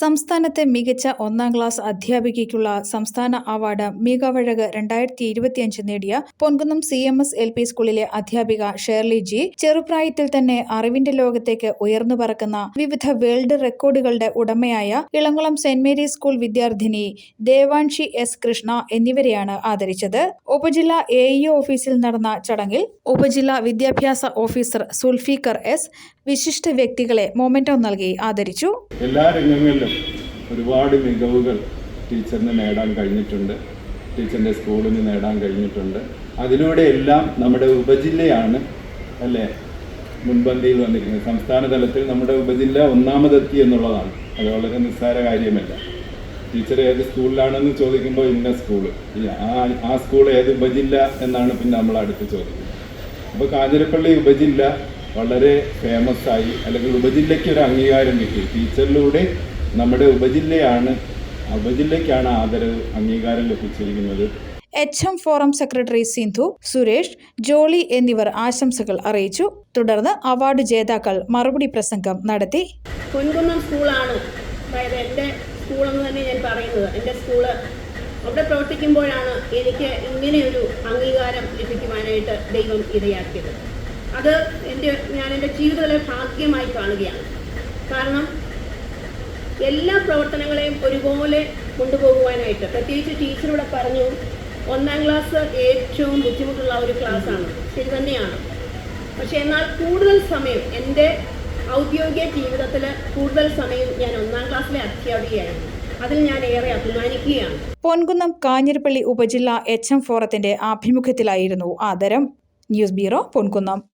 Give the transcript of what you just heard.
സംസ്ഥാനത്തെ മികച്ച ഒന്നാം ക്ലാസ് അധ്യാപികയ്ക്കുള്ള സംസ്ഥാന അവാർഡ് മികവഴക് രണ്ടായിരത്തി ഇരുപത്തിയഞ്ച് നേടിയ Ponkunnam C M S L P സ്കൂളിലെ അധ്യാപിക ഷേർലി ജി. ചെറുപ്രായത്തിൽ തന്നെ അറിവിന്റെ ലോകത്തേക്ക് ഉയർന്നു പറക്കുന്ന വിവിധ വേൾഡ് റെക്കോർഡുകളുടെ ഉടമയായ ഇളങ്കുളം സെന്റ് മേരീസ് സ്കൂൾ വിദ്യാർത്ഥിനി ദേവാൻഷി എസ് കൃഷ്ണ എന്നിവരെയാണ് ആദരിച്ചത്. ഉപജില്ലാ എ ഇ ഓഫീസിൽ നടന്ന ചടങ്ങിൽ ഉപജില്ലാ വിദ്യാഭ്യാസ ഓഫീസർ സുൽഫീഖർ എസ് വിശിഷ്ട വ്യക്തികളെ മൊമെന്റോ നൽകി ആദരിച്ചു. എല്ലാ രംഗങ്ങളിലും ഒരുപാട് മികവുകൾ ടീച്ചറിന് നേടാൻ കഴിഞ്ഞിട്ടുണ്ട്. ടീച്ചറിന്റെ സ്കൂളിന് നേടാൻ കഴിഞ്ഞിട്ടുണ്ട്. അതിലൂടെ എല്ലാം നമ്മുടെ ഉപജില്ലയാണ് അല്ലേ? മുൻപന്തിയിൽ വന്നിരിക്കുന്നത്. സംസ്ഥാന തലത്തിൽ നമ്മുടെ ഉപജില്ല ഒന്നാമതെത്തി എന്നുള്ളതാണ്. അത് വളരെ നിസ്സാര കാര്യമല്ല. ടീച്ചർ ഏത് സ്കൂളിലാണെന്ന് ചോദിക്കുമ്പോൾ ഇന്ന സ്കൂൾ ആ ആ സ്കൂൾ ഏത് ഉപജില്ല എന്നാണ് പിന്നെ നമ്മൾ അടുത്ത് ചോദിക്കുന്നത്. അപ്പോൾ കാഞ്ഞിരപ്പള്ളി ഉപജില്ല വളരെ ഫേമസ് ആയി അല്ലെങ്കിൽ ഉപജില്ലയ്ക്ക് ഒരു അംഗീകാരം കിട്ടി. ടീച്ചറിലൂടെ നമ്മുടെ ഉപജില്ലയാണ് ഉപജില്ലയ്ക്കാണ് ആദരവ് അംഗീകാരം ലഭിച്ചിരിക്കുന്നത്. H M forum secretary Sindhu Suresh Jolly എന്നിവർ ആശംസകൾ അറിയിച്ചു. തുടർന്ന് അവാർഡ് ജേതാക്കൾ മറുപടി പ്രസംഗം നടത്തി. പൊൻകുന്നം സ്കൂളാണ്. അതായത് എന്റെ സ്കൂളെന്ന് തന്നെ ഞാൻ പറയുന്നത്. എന്റെ സ്കൂൾ അവിടെ പ്രവർത്തിക്കുമ്പോഴാണ് എനിക്ക് ഇങ്ങനെയൊരു അംഗീകാരം ലഭിക്കുവാനായിട്ട് ദൈവം ഇടയാക്കിയത്. അത് എന്റെ ഞാൻ എന്റെ ജീവിതത്തിലെ ഭാഗ്യമായി കാണുകയാണ്. കാരണം എല്ലാ പ്രവർത്തനങ്ങളെയും ഒരുപോലെ കൊണ്ടുപോകുവാനായിട്ട്. പ്രത്യേകിച്ച് ടീച്ചറിവിടെ പറഞ്ഞു ഒന്നാം ക്ലാസ് ഏറ്റവും ബുദ്ധിമുട്ടുള്ള ഒരു ക്ലാസ്സാണ് ശരി തന്നെയാണ്. പക്ഷെ എന്നാൽ കൂടുതൽ സമയം എന്റെ ഔദ്യോഗിക ജീവിതത്തിൽ കൂടുതൽ സമയം ഞാൻ ഒന്നാം ക്ലാസ്സിലെ അധ്യാപികയായിരുന്നു അതിൽ ഞാൻ ഏറെ പൊൻകുന്നം കാഞ്ഞിരപ്പള്ളി ഉപജില്ല എച്ച് എം ഫോറത്തിന്റെ ആഭിമുഖ്യത്തിലായിരുന്നു ആദരം. News bureau Ponkunnam.